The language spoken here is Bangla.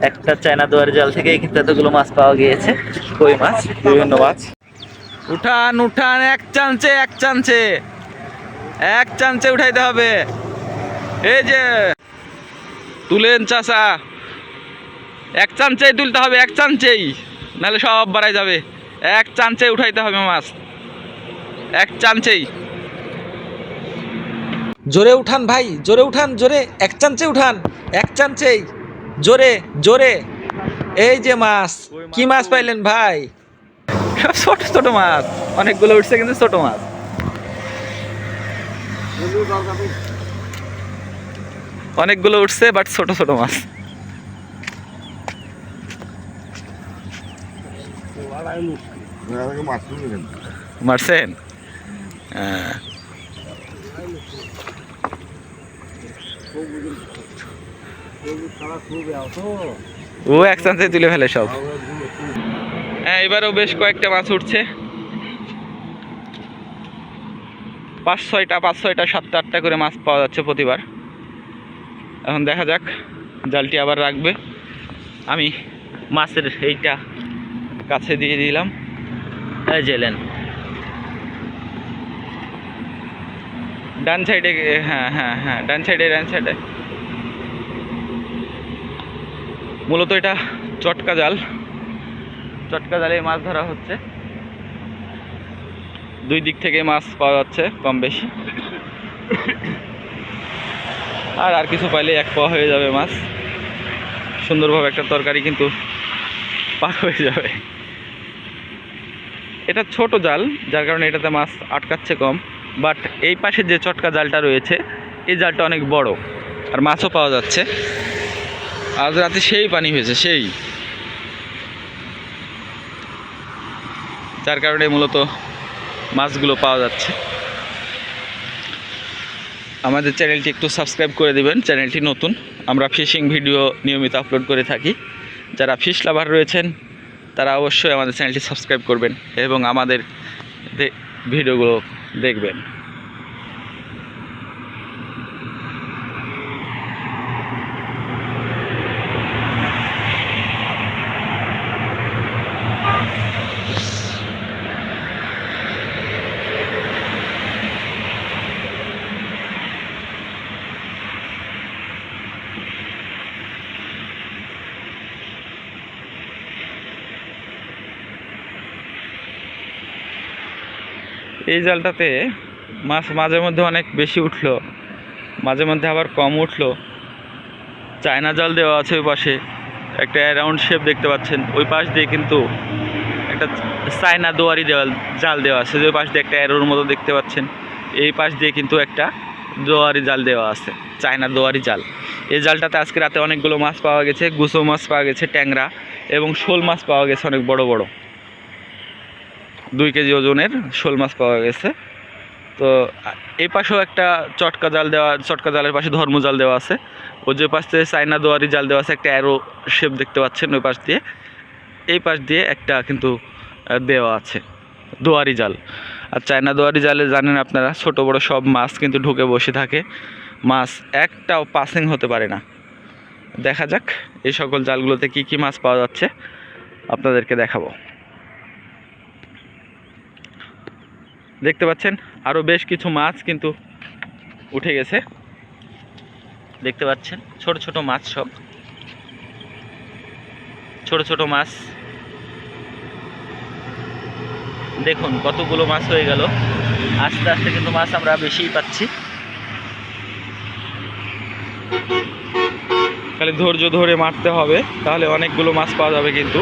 একটা চায়না দুয়ার জাল থেকেই কিন্তু এতগুলো মাছ পাওয়া গিয়েছে। কই মাছ? বিভিন্ন মাছ। উঠান উঠান এক চান্সে এক চান্সে। এক চান্সে উঠাইতে হবে। এই যে তুলেন চাষা। এক চান্সেই তুলতে হবে এক চান্সেই। নাহলে সব বাড়াই যাবে। এক চান্সে উঠাইতে হবে মাছ। এক চান্সেই। জোরে উঠান ভাই জোরে উঠান জোরে। এক চান্সে উঠান এক চান্সেই। জোরে জোরে। এই যে মাছ, কি মাছ পাইলেন ভাই? ছোট ছোট মাছ। অনেকগুলো উঠছে কিন্তু ছোট মাছ। অনেকগুলো উঠছে বাট ছোট ছোট মাছ। মারছেন? হ্যাঁ। ও এক চান্সে তুলে ফেলে সব। হ্যাঁ এবারেও বেশ কয়েকটা মাছ উঠছে। পাঁচ ছয়টা পাঁচ ছয়টা, সাতটা, আটটা করে মাছ পাওয়া যাচ্ছে প্রতিবার। এখন দেখা যাক, জালটি আবার রাখবে। আমি মাছের এইটা কাছে দিয়ে দিলাম। জেলেন ডান সাইডে হ্যাঁ হ্যাঁ হ্যাঁ ডান সাইডে ডান সাইডে। মূলত এটা চটকা জাল। চটকা জালে মাছ ধরা হচ্ছে। দুই দিক থেকে মাছ পাওয়া যাচ্ছে কম বেশি। আর আর কিছু পাইলে এক পাওয়া হয়ে যাবে মাছ। সুন্দরভাবে একটা তরকারি কিন্তু পার হয়ে যাবে। এটা ছোট জাল, যার কারণে এটাতে মাছ আটকাচ্ছে কম। বাট এই পাশে যে চটকা জালটা রয়েছে, এই জালটা অনেক বড় আর মাছও পাওয়া যাচ্ছে। আজ রাতে সেই পানি হয়েছে, সেই। যার কারণে মূলত মাছগুলো পাওয়া যাচ্ছে। আমাদের চ্যানেলটি একটু সাবস্ক্রাইব করে দিবেন, চ্যানেলটি নতুন। আমরা ফিশিং ভিডিও নিয়মিত আপলোড করে থাকি। যারা ফিশ লাভার রয়েছেন, তারা অবশ্যই আমাদের চ্যানেলটি সাবস্ক্রাইব করবেন এবং আমাদের ভিডিওগুলো দেখবেন। এই জালটাতে মাছ মাঝে মধ্যে অনেক বেশি উঠল। মাঝে মধ্যে আবার কম উঠল। চায়না জাল দেওয়া আছে ওই পাশে। একটা অ্যারাউন্ড শেপ দেখতে পাচ্ছেন। ওই পাশ দিয়ে কিন্তু একটা চায়না দোয়ারি দেওয়াল, জাল দেওয়া আছে যে পাশ দিয়ে একটা অ্যারোর মতো দেখতে পাচ্ছেন। এই পাশ দিয়ে কিন্তু একটা দোয়ারি জাল দেওয়া আছে, চায়না দোয়ারি জাল। এই জালটাতে আজকে রাতে অনেকগুলো মাছ পাওয়া গেছে, গুসো মাছ পাওয়া গেছে, ট্যাংরা এবং শোল মাছ পাওয়া গেছে অনেক বড় বড়। দুই কেজি ওজনের শোল মাছ পাওয়া গেছে। তো, এই পাশেও একটা চটকা জাল দেওয়া, চটকা জালের পাশে ধর্ম জাল দেওয়া আছে। ও যে পাশ থেকে চায়না দোয়ারি জাল দেওয়া আছে, একটা অ্যারো শেপ দেখতে পাচ্ছেন ওই পাশ দিয়ে। এই পাশ দিয়ে একটা কিন্তু দেওয়া আছে, দোয়ারি জাল। আর চায়না দোয়ারি জালে জানেন আপনারা, ছোট বড় সব মাছ কিন্তু ঢুকে বসে থাকে। মাছ একটাও পাসিং হতে পারে না। দেখা যাক এই সকল জালগুলোতে কি কি মাছ পাওয়া যাচ্ছে, আপনাদেরকে দেখাবো। দেখতে পাচ্ছেন? আরও বেশ কিছু মাছ কিন্তু উঠে গেছে। দেখতে পাচ্ছেন? ছোট ছোট মাছ সব। ছোট ছোট মাছ। দেখুন, কতগুলো মাছ হয়ে গেল। আস্তে আস্তে কিন্তু মাছ আমরা বেশিই পাচ্ছি। খালি ধৈর্য ধরে মারতে হবে। তাহলে অনেকগুলো মাছ পাওয়া যাবে কিন্তু।